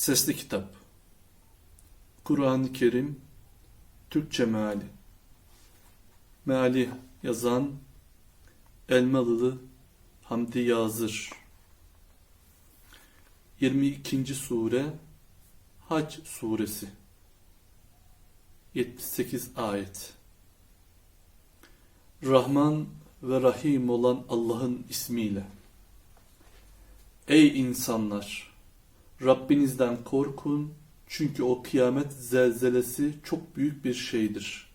Sesli Kitap. Kur'an-ı Kerim Türkçe Meali. Meali yazan Elmalılı Hamdi Yazır. 22. Sure Hac Suresi. 78 Ayet. Rahman ve Rahim olan Allah'ın ismiyle. Ey insanlar! Rabbinizden korkun çünkü o kıyamet zelzelesi çok büyük bir şeydir.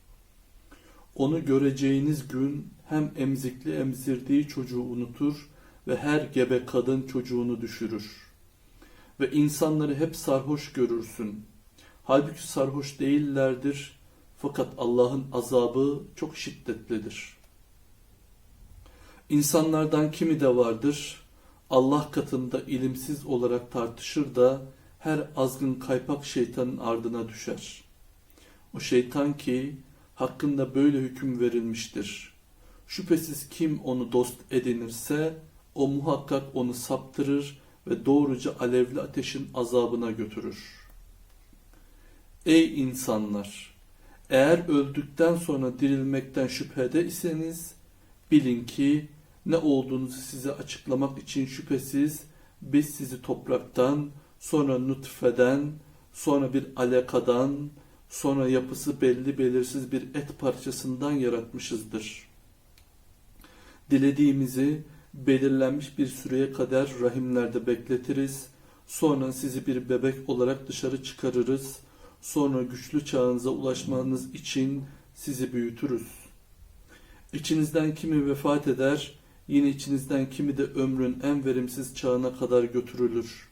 Onu göreceğiniz gün hem emzikli emzirdiği çocuğu unutur ve her gebe kadın çocuğunu düşürür. Ve insanları hep sarhoş görürsün. Halbuki sarhoş değillerdir fakat Allah'ın azabı çok şiddetlidir. İnsanlardan kimi de vardır, Allah katında ilimsiz olarak tartışır da her azgın kaypak şeytanın ardına düşer. O şeytan ki hakkında böyle hüküm verilmiştir. Şüphesiz kim onu dost edinirse o muhakkak onu saptırır ve doğruca alevli ateşin azabına götürür. Ey insanlar! Eğer öldükten sonra dirilmekten şüphede iseniz bilin ki ne olduğunuzu size açıklamak için şüphesiz biz sizi topraktan, sonra nutfeden, sonra bir alakadan, sonra yapısı belli belirsiz bir et parçasından yaratmışızdır. Dilediğimizi belirlenmiş bir süreye kadar rahimlerde bekletiriz, sonra sizi bir bebek olarak dışarı çıkarırız, sonra güçlü çağınıza ulaşmanız için sizi büyütürüz. İçinizden kimi vefat eder, Yine içinizden kimi de ömrün en verimsiz çağına kadar götürülür.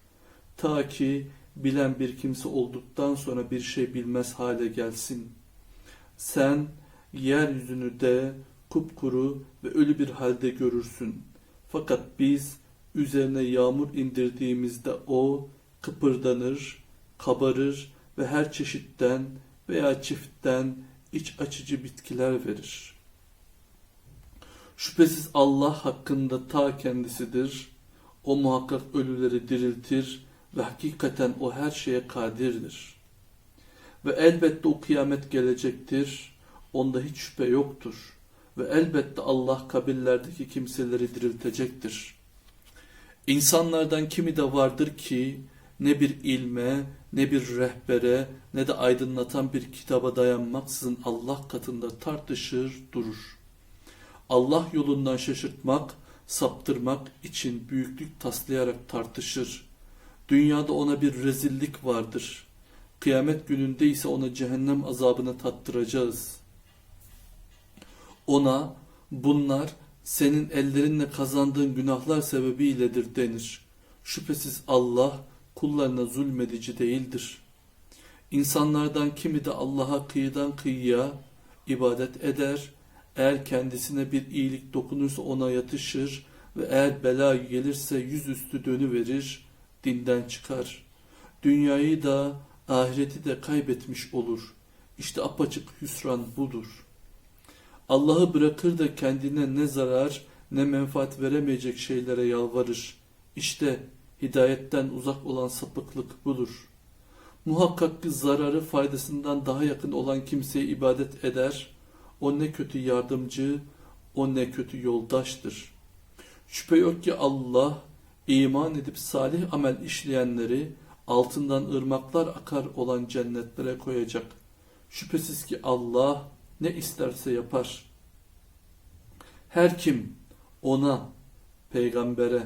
Ta ki bilen bir kimse olduktan sonra bir şey bilmez hale gelsin. Sen yeryüzünü de kupkuru ve ölü bir halde görürsün. Fakat biz üzerine yağmur indirdiğimizde o kıpırdanır, kabarır ve her çeşitten veya çiftten iç açıcı bitkiler verir.'' Şüphesiz Allah hakkında ta kendisidir. O muhakkak ölüleri diriltir ve hakikaten o her şeye kadirdir. Ve elbette o kıyamet gelecektir. Onda hiç şüphe yoktur. Ve elbette Allah kabirlerdeki kimseleri diriltecektir. İnsanlardan kimi de vardır ki ne bir ilme, ne bir rehbere, ne de aydınlatan bir kitaba dayanmaksızın Allah katında tartışır durur. Allah yolundan şaşırtmak, saptırmak için büyüklük taslayarak tartışır. Dünyada ona bir rezillik vardır. Kıyamet gününde ise ona cehennem azabını tattıracağız. Ona bunlar senin ellerinle kazandığın günahlar sebebiyledir denir. Şüphesiz Allah kullarına zulmedici değildir. İnsanlardan kimi de Allah'a kıyıdan kıyıya ibadet eder eğer kendisine bir iyilik dokunursa ona yatışır ve eğer bela gelirse yüzüstü dönüverir, dinden çıkar. Dünyayı da ahireti de kaybetmiş olur. İşte apaçık hüsran budur. Allah'ı bırakır da kendine ne zarar ne menfaat veremeyecek şeylere yalvarır. İşte hidayetten uzak olan sapıklık budur. Muhakkak ki zararı faydasından daha yakın olan kimseye ibadet eder, o ne kötü yardımcı, o ne kötü yoldaştır. Şüphe yok ki Allah iman edip salih amel işleyenleri altından ırmaklar akar olan cennetlere koyacak. Şüphesiz ki Allah ne isterse yapar. Her kim ona, peygambere,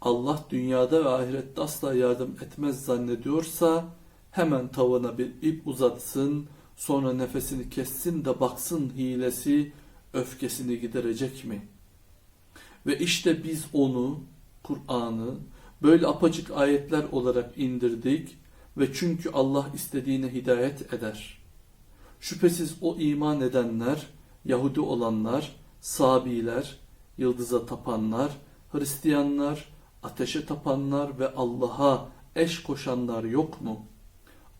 Allah dünyada ve ahirette asla yardım etmez zannediyorsa hemen tavana bir ip uzatsın, Sonra nefesini kessin de baksın hilesi öfkesini giderecek mi? Ve işte biz onu, Kur'an'ı böyle apacık ayetler olarak indirdik ve çünkü Allah istediğine hidayet eder. Şüphesiz o iman edenler, Yahudi olanlar, Sabiler, yıldıza tapanlar, Hristiyanlar, ateşe tapanlar ve Allah'a eş koşanlar yok mu?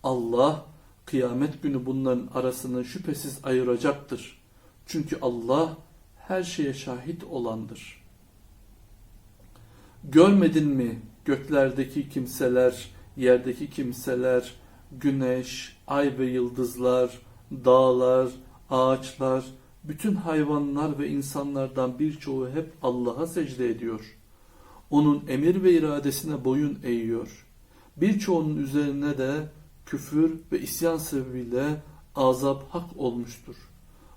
Allah Kıyamet günü bunların arasını şüphesiz ayıracaktır. Çünkü Allah her şeye şahit olandır. Görmedin mi göklerdeki kimseler yerdeki kimseler, güneş, ay ve yıldızlar, dağlar, ağaçlar, bütün hayvanlar ve insanlardan birçoğu hep Allah'a secde ediyor. Onun emir ve iradesine boyun eğiyor. Birçoğunun üzerine de küfür ve isyan sebebiyle azap hak olmuştur.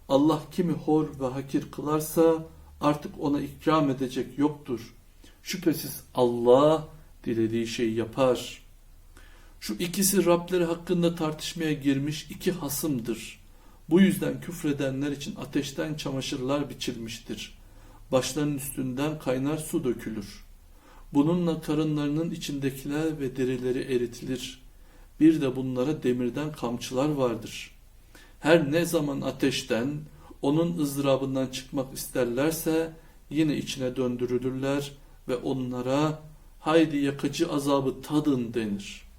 Allah kimi hor ve hakir kılarsa artık ona ikram edecek yoktur. Şüphesiz Allah dilediği şeyi yapar. Şu ikisi Rableri hakkında tartışmaya girmiş iki hasımdır. Bu yüzden küfredenler için ateşten çamaşırlar biçilmiştir. Başlarının üstünden kaynar su dökülür. Bununla karınlarının içindekiler ve derileri eritilir. Bir de bunlara demirden kamçılar vardır. Her ne zaman ateşten, onun ızdırabından çıkmak isterlerse yine içine döndürülürler ve onlara haydi yakıcı azabı tadın denir.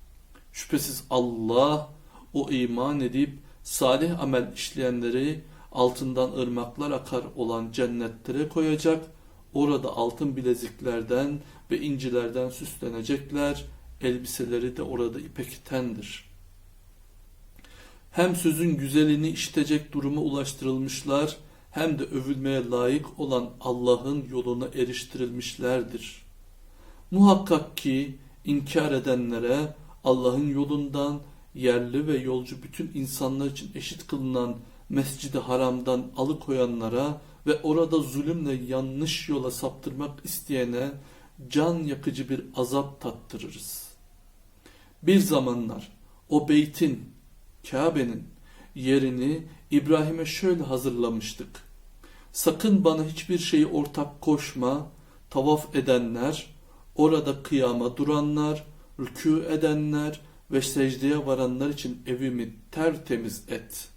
Şüphesiz Allah o iman edip salih amel işleyenleri altından ırmaklar akar olan cennetlere koyacak. Orada altın bileziklerden ve incilerden süslenecekler. Elbiseleri de orada ipektendir. Hem sözün güzelini işitecek duruma ulaştırılmışlar hem de övülmeye layık olan Allah'ın yoluna eriştirilmişlerdir. Muhakkak ki inkar edenlere Allah'ın yolundan yerli ve yolcu bütün insanlar için eşit kılınan Mescid-i Haram'dan alıkoyanlara ve orada zulümle yanlış yola saptırmak isteyene can yakıcı bir azap tattırırız. Bir zamanlar o beytin, Kabe'nin yerini İbrahim'e şöyle hazırlamıştık. Sakın bana hiçbir şeyi ortak koşma, tavaf edenler, orada kıyama duranlar, rükû edenler ve secdeye varanlar için evimi tertemiz et.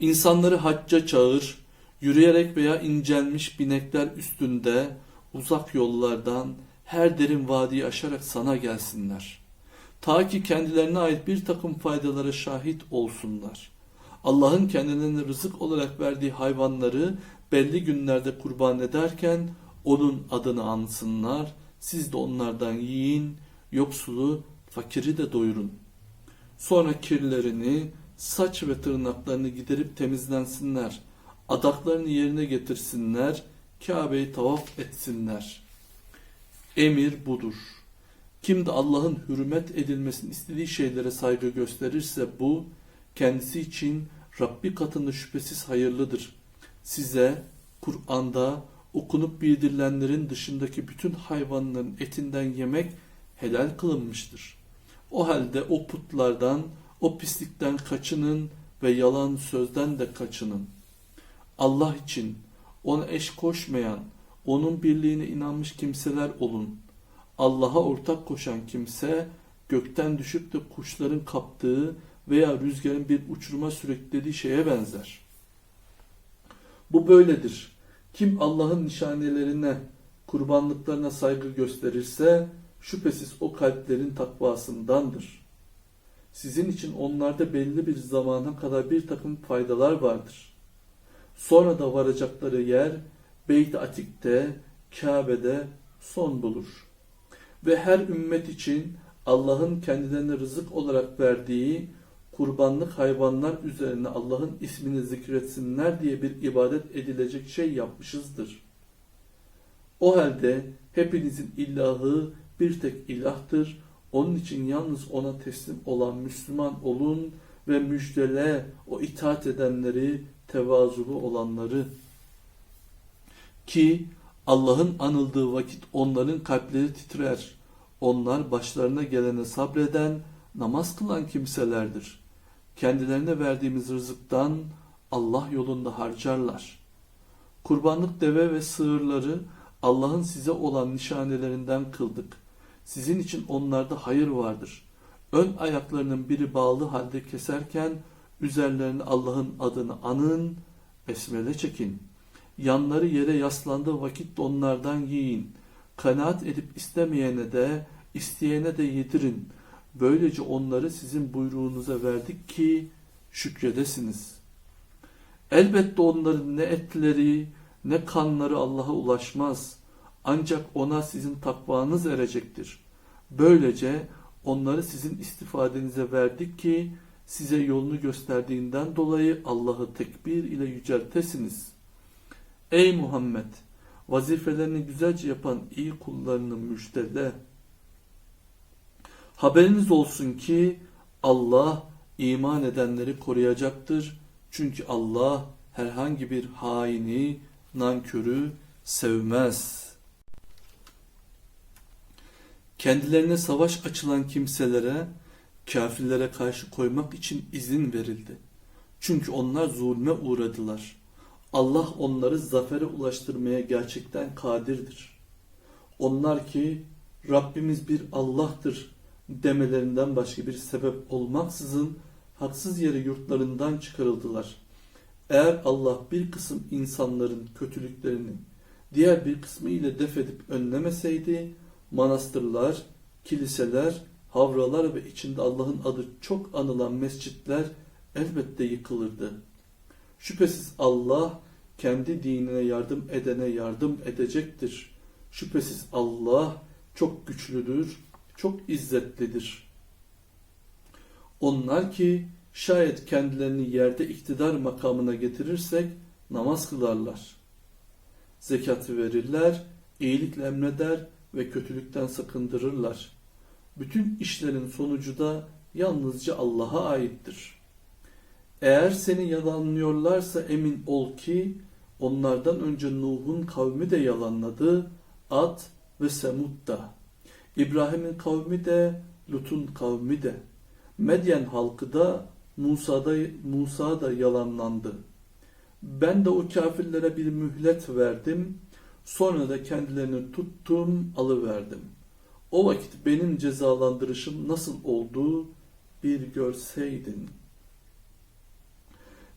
İnsanları hacca çağır, yürüyerek veya incelmiş binekler üstünde uzak yollardan her derin vadiyi aşarak sana gelsinler. Ta ki kendilerine ait bir takım faydalara şahit olsunlar. Allah'ın kendilerine rızık olarak verdiği hayvanları belli günlerde kurban ederken onun adını ansınlar. Siz de onlardan yiyin, yoksulu, fakiri de doyurun. Sonra kirlerini, saç ve tırnaklarını giderip temizlensinler. Adaklarını yerine getirsinler. Kabe'yi tavaf etsinler. Emir budur. Kim de Allah'ın hürmet edilmesini istediği şeylere saygı gösterirse bu kendisi için Rabbi katında şüphesiz hayırlıdır. Size Kur'an'da okunup bildirilenlerin dışındaki bütün hayvanların etinden yemek helal kılınmıştır. O halde o putlardan, o pislikten kaçının ve yalan sözden de kaçının. Allah için ona eş koşmayan, onun birliğine inanmış kimseler olun. Allah'a ortak koşan kimse gökten düşüp de kuşların kaptığı veya rüzgarın bir uçuruma sürüklediği şeye benzer. Bu böyledir. Kim Allah'ın nişanelerine, kurbanlıklarına saygı gösterirse şüphesiz o kalplerin takvasındandır. Sizin için onlarda belli bir zamana kadar bir takım faydalar vardır. Sonra da varacakları yer Beyt Atik'te, Kabe'de son bulur. Ve her ümmet için Allah'ın kendilerine rızık olarak verdiği kurbanlık hayvanlar üzerine Allah'ın ismini zikretsinler diye bir ibadet edilecek şey yapmışızdır. O halde hepinizin ilahı bir tek ilahtır. Onun için yalnız ona teslim olan Müslüman olun ve müjdele o itaat edenleri, tevazulu olanları. Ki Allah'ın anıldığı vakit onların kalpleri titrer. Onlar başlarına gelene sabreden, namaz kılan kimselerdir. Kendilerine verdiğimiz rızıktan Allah yolunda harcarlar. Kurbanlık deve ve sığırları Allah'ın size olan nişanelerinden kıldık. Sizin için onlarda hayır vardır. Ön ayaklarının biri bağlı halde keserken üzerlerine Allah'ın adını anın, besmele çekin. Yanları yere yaslandığı vakit onlardan yiyin. Kanaat edip istemeyene de, isteyene de yedirin. Böylece onları sizin buyruğunuza verdik ki şükredesiniz. Elbette onların ne etleri ne kanları Allah'a ulaşmaz. Ancak ona sizin takvanız erecektir. Böylece onları sizin istifadenize verdik ki size yolunu gösterdiğinden dolayı Allah'ı tekbir ile yüceltesiniz. Ey Muhammed! Vazifelerini güzelce yapan iyi kullarını müjdele. Haberiniz olsun ki Allah iman edenleri koruyacaktır. Çünkü Allah herhangi bir haini, nankörü sevmez. Kendilerine savaş açılan kimselere, kafirlere karşı koymak için izin verildi. Çünkü onlar zulme uğradılar. Allah onları zafere ulaştırmaya gerçekten kadirdir. Onlar ki Rabbimiz bir Allah'tır demelerinden başka bir sebep olmaksızın haksız yere yurtlarından çıkarıldılar. Eğer Allah bir kısım insanların kötülüklerini diğer bir kısmı ile def edip önlemeseydi manastırlar, kiliseler, havralar ve içinde Allah'ın adı çok anılan mescitler elbette yıkılırdı. Şüphesiz Allah kendi dinine yardım edene yardım edecektir. Şüphesiz Allah çok güçlüdür, çok izzetlidir. Onlar ki şayet kendilerini yerde iktidar makamına getirirsek namaz kılarlar. Zekatı verirler, iyilikle emreder ve kötülükten sakındırırlar. Bütün işlerin sonucu da yalnızca Allah'a aittir. Eğer seni yalanlıyorlarsa emin ol ki onlardan önce Nuh'un kavmi de yalanladı, Ad ve Semud da. İbrahim'in kavmi de, Lut'un kavmi de. Medyen halkı da Musa'da, Musa da yalanlandı. Ben de o kafirlere bir mühlet verdim, sonra da kendilerini tuttum, alıverdim. O vakit benim cezalandırışım nasıl oldu bir görseydin.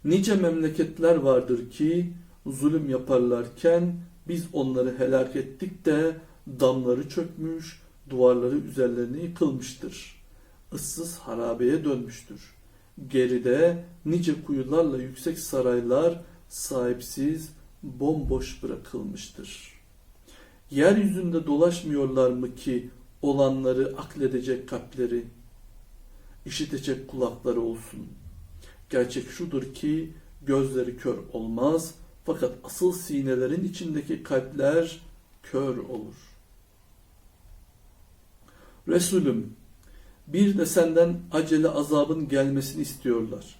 Nice memleketler vardır ki zulüm yaparlarken biz onları helak ettik de damları çökmüş, duvarları üzerlerine yıkılmıştır. Issız harabeye dönmüştür. Geride nice kuyularla yüksek saraylar sahipsiz, bomboş bırakılmıştır. Yeryüzünde dolaşmıyorlar mı ki olanları akledecek kalpleri, işitecek kulakları olsun. Gerçek şudur ki gözleri kör olmaz fakat asıl sinelerin içindeki kalpler kör olur. Resulüm, bir de senden acele azabın gelmesini istiyorlar.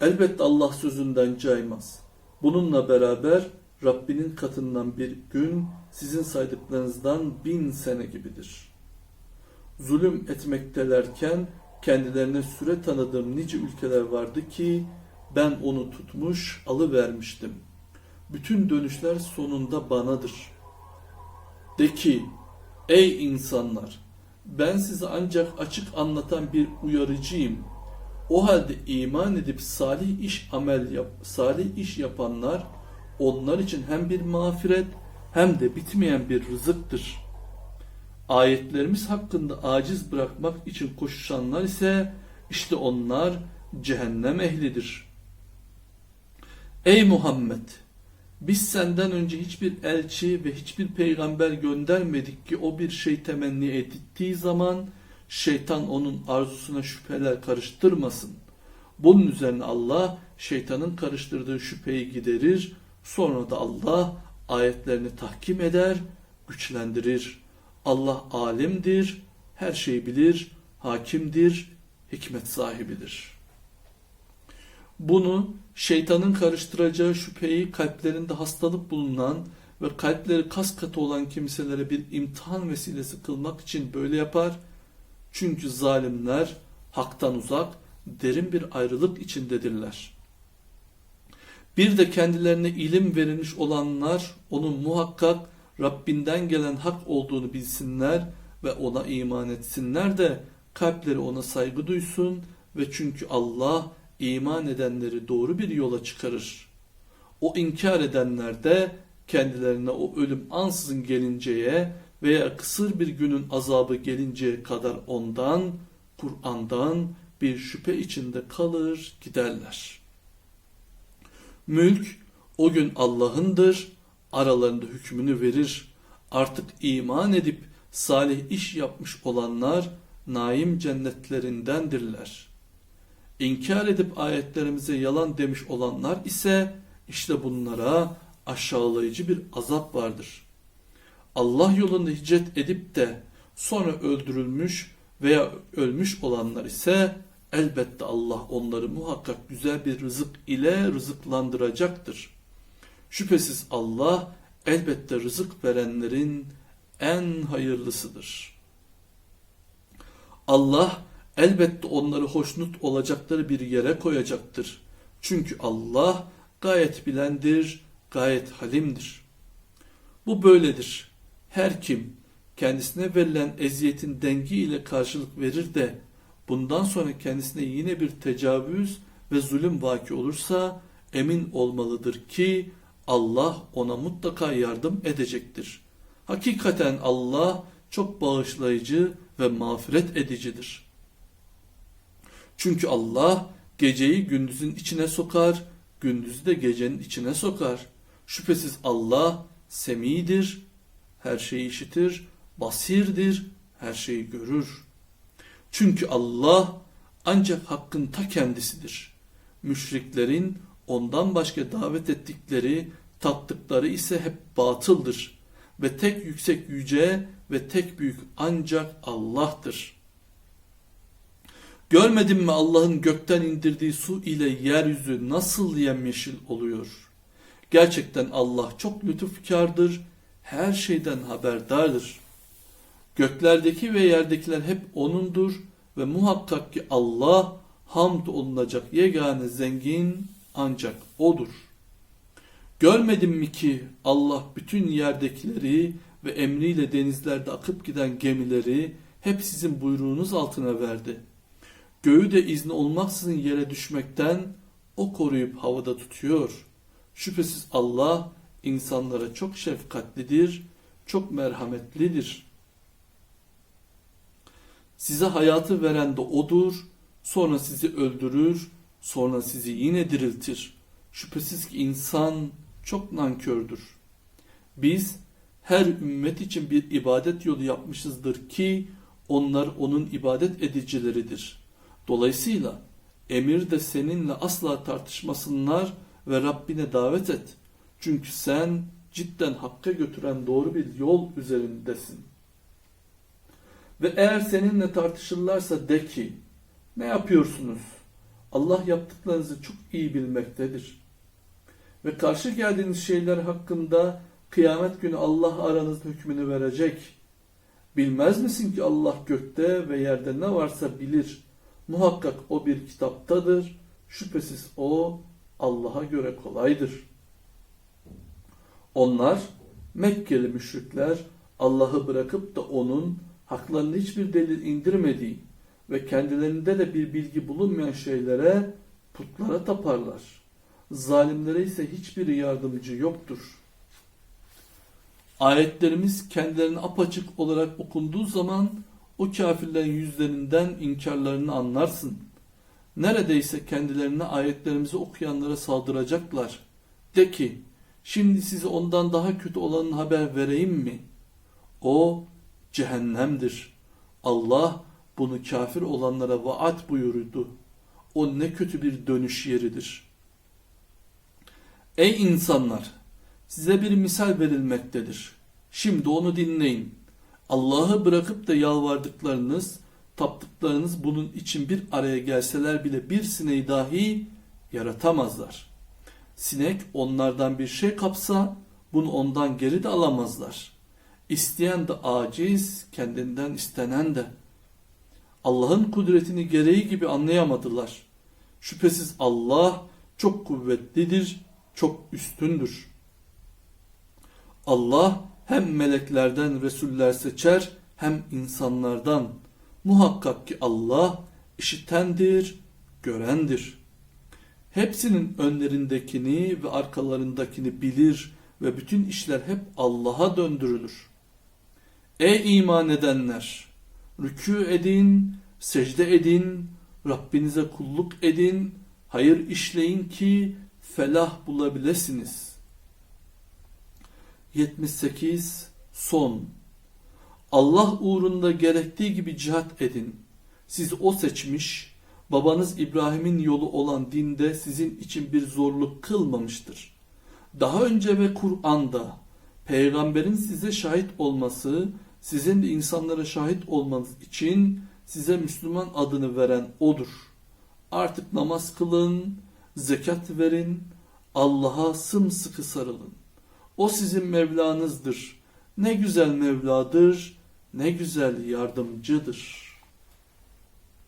Elbette Allah sözünden caymaz. Bununla beraber Rabbinin katından bir gün sizin saydıklarınızdan bin sene gibidir. Zulüm etmektelerken kendilerine süre tanıdığım nice ülkeler vardı ki ben onu tutmuş alıvermiştim. Bütün dönüşler sonunda banadır. De ki ey insanlar ben size ancak açık anlatan bir uyarıcıyım. O halde iman edip salih iş amel yap, salih iş yapanlar onlar için hem bir mağfiret hem de bitmeyen bir rızıktır. Ayetlerimiz hakkında aciz bırakmak için koşuşanlar ise işte onlar cehennem ehlidir. Ey Muhammed! Biz senden önce hiçbir elçi ve hiçbir peygamber göndermedik ki o bir şey temenni ettiği zaman şeytan onun arzusuna şüpheler karıştırmasın. Bunun üzerine Allah şeytanın karıştırdığı şüpheyi giderir, sonra da Allah ayetlerini tahkim eder, güçlendirir. Allah alimdir, her şeyi bilir, hakimdir, hikmet sahibidir. Bunu şeytanın karıştıracağı şüpheyi kalplerinde hastalık bulunan ve kalpleri kas katı olan kimselere bir imtihan vesilesi kılmak için böyle yapar. Çünkü zalimler haktan uzak, derin bir ayrılık içindedirler. Bir de kendilerine ilim verilmiş olanlar onun muhakkak Rabbinden gelen hak olduğunu bilsinler ve ona iman etsinler de kalpleri ona saygı duysun ve çünkü Allah iman edenleri doğru bir yola çıkarır. O inkar edenler de kendilerine o ölüm ansızın gelinceye veya kısır bir günün azabı gelinceye kadar ondan, Kur'an'dan bir şüphe içinde kalır giderler. Mülk o gün Allah'ındır, aralarında hükmünü verir. Artık iman edip salih iş yapmış olanlar naim cennetlerindendirler. İnkar edip ayetlerimize yalan demiş olanlar ise işte bunlara aşağılayıcı bir azap vardır. Allah yolunda hicret edip de sonra öldürülmüş veya ölmüş olanlar ise elbette Allah onları muhakkak güzel bir rızık ile rızıklandıracaktır. Şüphesiz Allah elbette rızık verenlerin en hayırlısıdır. Allah elbette onları hoşnut olacakları bir yere koyacaktır. Çünkü Allah gayet bilendir, gayet halimdir. Bu böyledir. Her kim kendisine verilen eziyetin dengiyle karşılık verir de bundan sonra kendisine yine bir tecavüz ve zulüm vaki olursa emin olmalıdır ki Allah ona mutlaka yardım edecektir. Hakikaten Allah çok bağışlayıcı ve mağfiret edicidir. Çünkü Allah geceyi gündüzün içine sokar, gündüzü de gecenin içine sokar. Şüphesiz Allah semidir, her şeyi işitir, basirdir, her şeyi görür. Çünkü Allah ancak hakkın ta kendisidir. Müşriklerin ondan başka davet ettikleri, taptıkları ise hep batıldır. Ve tek yüksek yüce ve tek büyük ancak Allah'tır. Görmedin mi Allah'ın gökten indirdiği su ile yeryüzü nasıl yemyeşil oluyor? Gerçekten Allah çok lütufkardır, her şeyden haberdardır. Göklerdeki ve yerdekiler hep O'nundur ve muhakkak ki Allah hamd olunacak yegane zengin ancak O'dur. Görmedin mi ki Allah bütün yerdekileri ve emriyle denizlerde akıp giden gemileri hep sizin buyruğunuz altına verdi. Göğü de izni olmaksızın yere düşmekten o koruyup havada tutuyor. Şüphesiz Allah insanlara çok şefkatlidir, çok merhametlidir. Size hayatı veren de O'dur, sonra sizi öldürür, sonra sizi yine diriltir. Şüphesiz ki insan çok nankördür. Biz her ümmet için bir ibadet yolu yapmışızdır ki onlar onun ibadet edicileridir. Dolayısıyla emir de seninle asla tartışmasınlar ve Rabbine davet et. Çünkü sen cidden hakka götüren doğru bir yol üzerindesin. Ve eğer seninle tartışırlarsa de ki ne yapıyorsunuz? Allah yaptıklarınızı çok iyi bilmektedir. Ve karşı geldiğiniz şeyler hakkında kıyamet günü Allah aranızda hükmünü verecek. Bilmez misin ki Allah gökte ve yerde ne varsa bilir. Muhakkak o bir kitaptadır. Şüphesiz o Allah'a göre kolaydır. Onlar Mekkeli müşrikler Allah'ı bırakıp da onun haklarında hiçbir delil indirmediği ve kendilerinde de bir bilgi bulunmayan şeylere putlara taparlar. Zalimlere ise hiçbir yardımcı yoktur. Ayetlerimiz kendilerine apaçık olarak okunduğu zaman o kafirlerin yüzlerinden inkarlarını anlarsın. Neredeyse kendilerine ayetlerimizi okuyanlara saldıracaklar. De ki, şimdi size ondan daha kötü olanın haber vereyim mi? O cehennemdir. Allah bunu kafir olanlara vaat buyurdu. O ne kötü bir dönüş yeridir. Ey insanlar! Size bir misal verilmektedir. Şimdi onu dinleyin. Allah'ı bırakıp da yalvardıklarınız, taptıklarınız bunun için bir araya gelseler bile bir sineği dahi yaratamazlar. Sinek onlardan bir şey kapsa bunu ondan geri de alamazlar. İsteyen de aciz, kendinden istenen de. Allah'ın kudretini gereği gibi anlayamadılar. Şüphesiz Allah çok kuvvetlidir, çok üstündür. Allah hem meleklerden Resuller seçer hem insanlardan. Muhakkak ki Allah işitendir, görendir. Hepsinin önlerindekini ve arkalarındakini bilir ve bütün işler hep Allah'a döndürülür. Ey iman edenler! Rükû edin, secde edin, Rabbinize kulluk edin, hayır işleyin ki felah bulabilirsiniz. 78 Son Allah uğrunda gerektiği gibi cihat edin. Siz o seçmiş, babanız İbrahim'in yolu olan dinde sizin için bir zorluk kılmamıştır. Daha önce ve Kur'an'da peygamberin size şahit olması, sizin de insanlara şahit olmanız için size Müslüman adını veren odur. Artık namaz kılın, zekat verin, Allah'a sımsıkı sarılın. O sizin Mevlanızdır. Ne güzel Mevladır, ne güzel yardımcıdır.''